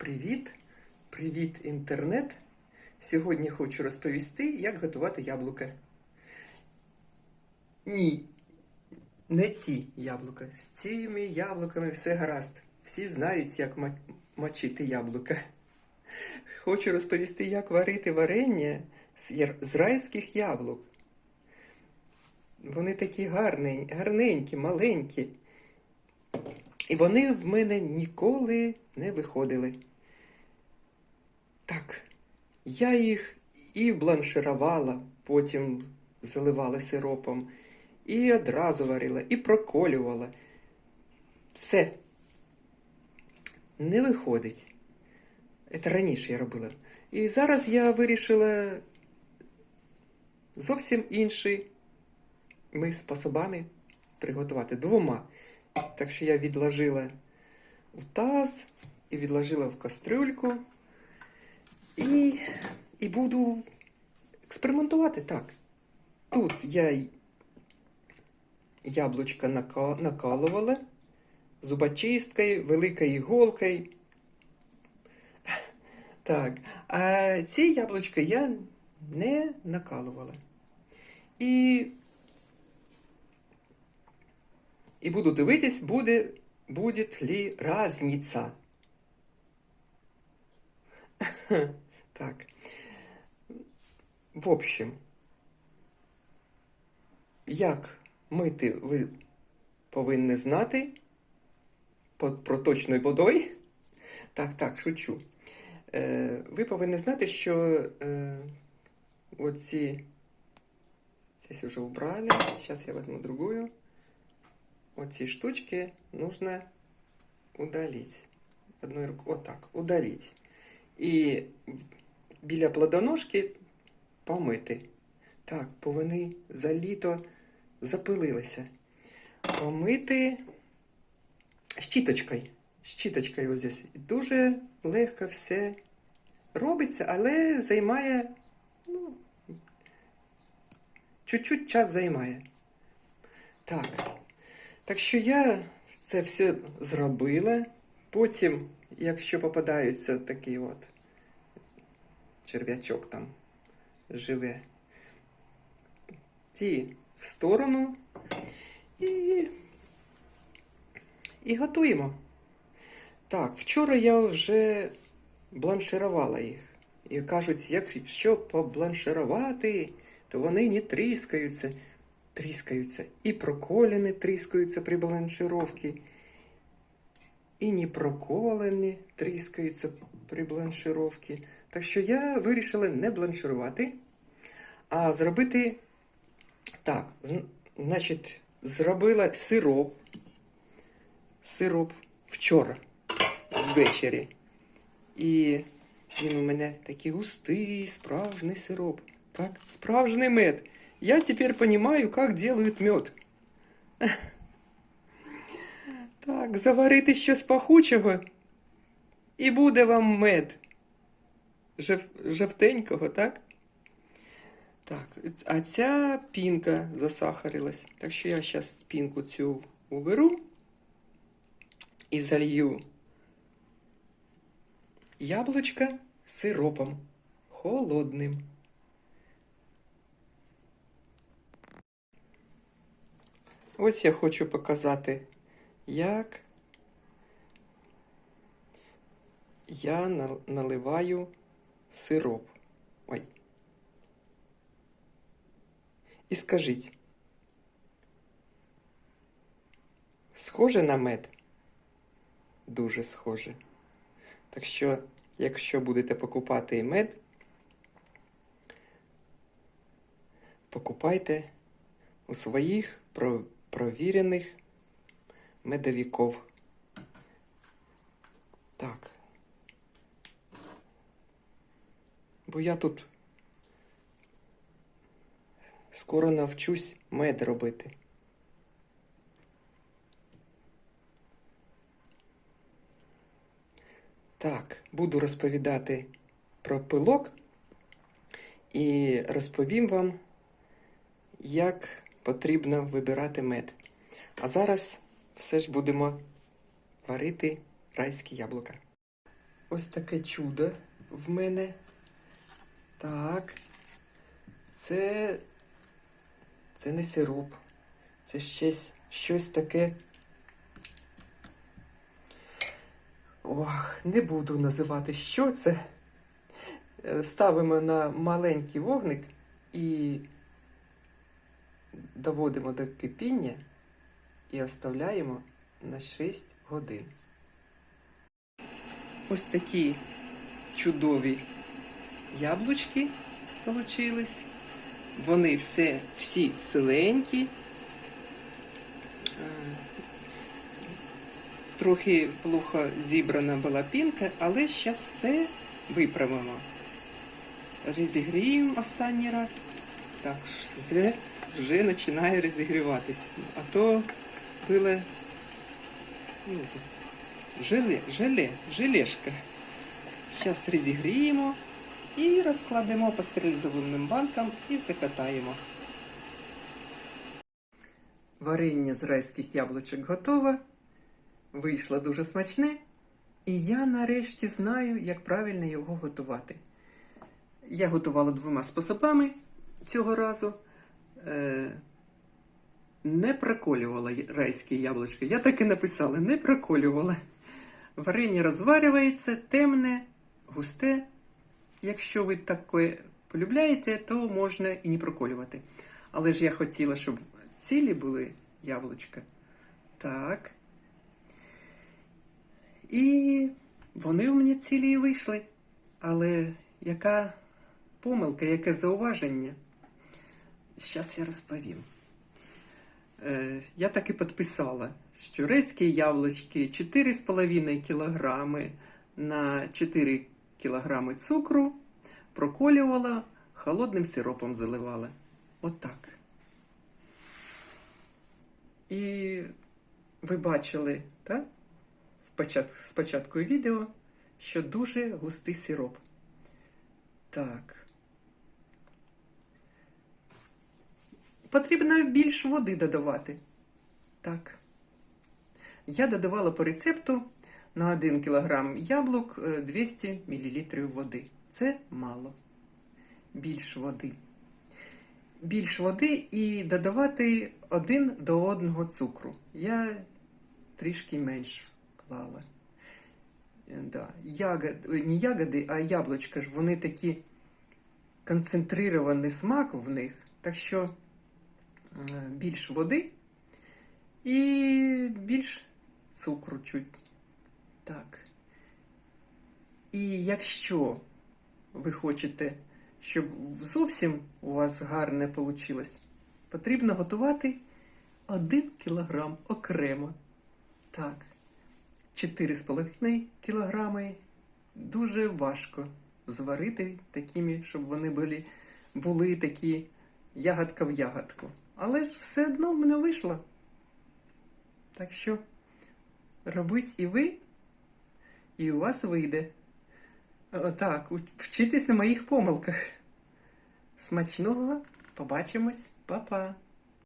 Привіт! Привіт, інтернет! Сьогодні хочу розповісти, як готувати яблука. Ні, не ці яблука. З цими яблуками все гаразд. Всі знають, як мочити яблука. Хочу розповісти, як варити варення з, райських яблук. Вони такі гарні, гарненькі, маленькі. І вони в мене ніколи не виходили. Так, я їх і бланширувала, потім заливала сиропом, і одразу варила, і проколювала. Все. Не виходить. Це раніше я робила. І зараз я вирішила зовсім іншими способами приготувати двома. Так що я відложила в таз і відложила в кастрюльку. І, і буду експериментувати так. Тут я яблучка нака- накалувала зубочисткою, великою іголкою. Так, а ці яблучка я не накалувала. І и буду дивитись, буде, будет ли разница. Так. В общем, як мити ви повинні знати проточною водою. Так, так, шучу. Е, ви повинні знати, що е, оці здесь уже убрали. Сейчас я возьму другую. Эти штучки нужно удалить. Одной рукой. Вот так. І біля плодоножки помити. Так, бо вони за літо запилилися. Помити щіточкою. Щіточкою ось здесь. Дуже легко все робиться, але займає, ну, чуть-чуть час займає. Так. Так що я це все зробила. Потім, якщо попадається такий от черв'ячок там живе, ті в сторону і, і готуємо. Так, вчора я вже бланширувала їх. І кажуть, якщо побланширувати, то вони не тріскаються тріскаються. І проколені тріскаються при бланшировці, і не проколені тріскаються при бланшировці. Так що я вирішила не бланширувати, а зробити так. Значить, зробила сироп. Сироп вчора ввечері. І він у мене такий густий, справжній сироп. Так, справжній мед. Я теперь понимаю, как делают мед. Так, заварити щось пахучого, і буде вам мед. Жев... Жовтенького, так? Так, а ця пінка засахарилась. Так що я зараз пінку цю уберу і залью яблучка сиропом холодним. Ось я хочу показати, як я на- наливаю сироп. Ой. І скажіть, схоже на мед? Дуже схоже. Так що, якщо будете покупати мед, покупайте у своїх провірених медовиков. Так. Бо я тут скоро навчусь мед робити. Так, буду розповідати про пилок і розповім вам, як потрібно вибирати мед. А зараз все ж будемо варити райські яблука. ось таке чудо в мене. Так. Це. Це не сироп. Це щось, щось таке. Ох, не буду називати, що це. Е, Ставимо на маленький вогник і доводимо до кипіння і оставляємо на 6 годин. Ось такі чудові яблучки получились. Вони все, всі ціленькі. Е, Трохи плохо зібрана була пінка, але зараз все виправимо. Розігріємо останній раз. Так, все вже починає розігріватись. А то було ну, желе, желе, желешка. Зараз розігріємо і розкладемо по стерилізованим банкам і закатаємо. Варення з райських яблучок готове. Вийшло дуже смачне, і я нарешті знаю, як правильно його готувати. Я готувала двома способами цього разу. Е, не проколювала райські яблучки. Я так і написала, не проколювала. Варення розварюється, темне, густе. Якщо ви таке полюбляєте, то можна і не проколювати. Але ж я хотіла, щоб цілі були яблучка. Так. І вони у мене цілі і вийшли. Але яка помилка, яке зауваження? Зараз я розповім. Е, я так і підписала, що рейські яблучки 4,5 кг на 4 кг цукру проколювала, холодним сиропом заливала. Отак. І ви бачили, так? Спочатку відео, що дуже густий сироп. Так. Потрібно більш води додавати. Так. Я додавала по рецепту на 1 кг яблук е, 200 мл води. Це мало. Більш води. Більш води і додавати один до одного цукру. Я трішки менш клала. Е, Да. Ягод, не ягоди, а яблучка ж вони такі концентрирований смак в них. Так що е, більш води і більш цукру чуть. Так. І якщо ви хочете, щоб зовсім у вас гарне вийшло, потрібно готувати 1 кілограм окремо. Так. 4,5 кілограми дуже важко зварити такими, щоб вони були, були такі ягодка в ягодку. Але ж все одно в мене вийшло. Так що робіть і ви, і у вас вийде. О, Так, вчитись на моїх помилках. Смачного, побачимось, па-па!